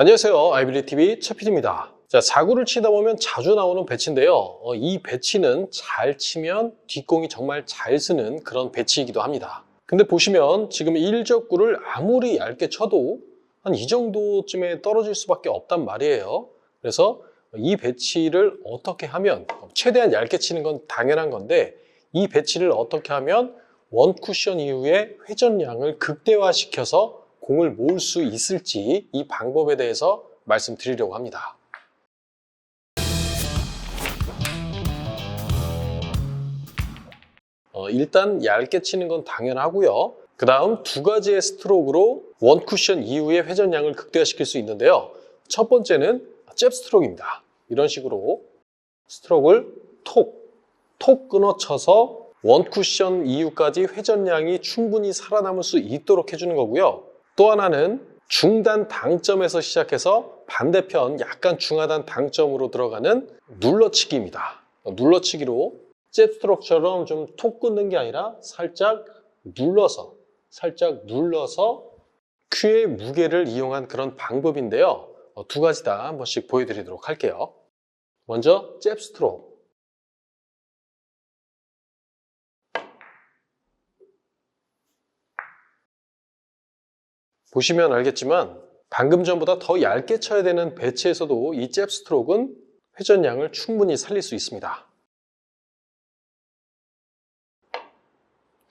안녕하세요. 아이빌리TV 최PD입니다. 자, 사구를 치다 보면 자주 나오는 배치인데요. 어, 이 배치는 잘 치면 뒷공이 정말 잘 쓰는 그런 배치이기도 합니다. 근데 보시면 지금 1적구를 아무리 얇게 쳐도 한 이 정도쯤에 떨어질 수밖에 없단 말이에요. 그래서 이 배치를 어떻게 하면 최대한 얇게 치는 건 당연한 건데 이 배치를 어떻게 하면 원 쿠션 이후에 회전량을 극대화시켜서 공을 모을 수 있을지 이 방법에 대해서 말씀드리려고 합니다. 어, 일단 얇게 치는 건 당연하고요. 그 다음 두 가지의 스트로크로 원 쿠션 이후에 회전량을 극대화시킬 수 있는데요. 첫 번째는 잽 스트로크입니다. 이런 식으로 스트로크를 톡, 톡 끊어쳐서 원 쿠션 이후까지 회전량이 충분히 살아남을 수 있도록 해주는 거고요. 또 하나는 중단 당점에서 시작해서 반대편 약간 중하단 당점으로 들어가는 눌러치기입니다. 눌러치기로 잽 스트로크처럼 좀 톡 끊는 게 아니라 살짝 눌러서 살짝 눌러서 큐의 무게를 이용한 그런 방법인데요. 어, 두 가지 다 한 번씩 보여드리도록 할게요. 먼저 잽 스트로크 보시면 알겠지만 방금 전보다 더 얇게 쳐야 되는 배치에서도 이 잽 스트로크는 회전량을 충분히 살릴 수 있습니다.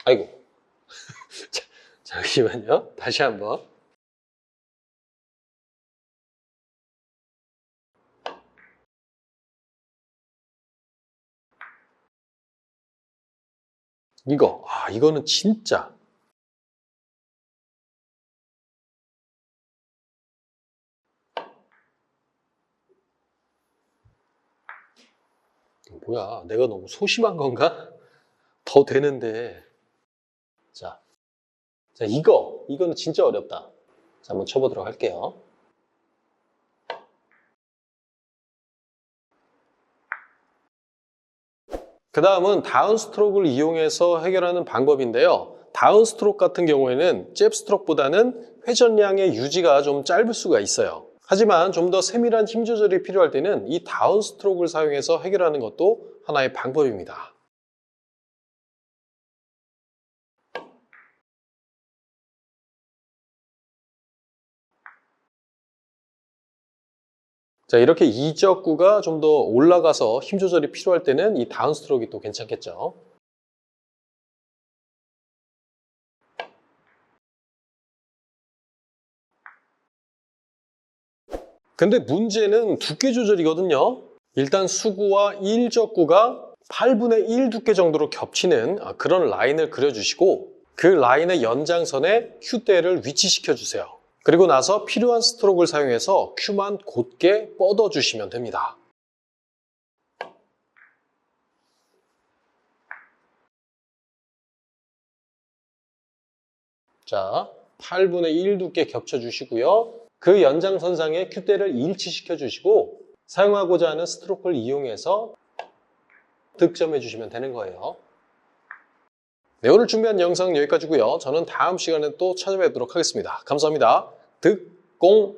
아이고. 자, 잠시만요. 다시 한번. 이거, 아, 이거는 진짜 뭐야, 내가 너무 소심한 건가? 더 되는데. 자, 자 이거, 이거는 진짜 어렵다. 자, 한번 쳐보도록 할게요. 그 다음은 다운 스트로크를 이용해서 해결하는 방법인데요. 다운 스트로크 같은 경우에는 잽 스트로크보다는 회전량의 유지가 좀 짧을 수가 있어요. 하지만 좀 더 세밀한 힘 조절이 필요할 때는 이 다운 스트로크를 사용해서 해결하는 것도 하나의 방법입니다. 자, 이렇게 이적구가 좀 더 올라가서 힘 조절이 필요할 때는 이 다운 스트로크가 또 괜찮겠죠. 근데 문제는 두께 조절이거든요. 일단 수구와 1적구가 8분의 1 두께 정도로 겹치는 그런 라인을 그려주시고 그 라인의 연장선에 큐대를 위치시켜 주세요. 그리고 나서 필요한 스트로크를 사용해서 큐만 곧게 뻗어주시면 됩니다. 자, 8분의 1 두께 겹쳐주시고요. 그 연장선상에 큐대를 일치시켜 주시고 사용하고자 하는 스트로크를 이용해서 득점해 주시면 되는 거예요. 네, 오늘 준비한 영상 여기까지고요. 저는 다음 시간에 또 찾아뵙도록 하겠습니다. 감사합니다. 득 공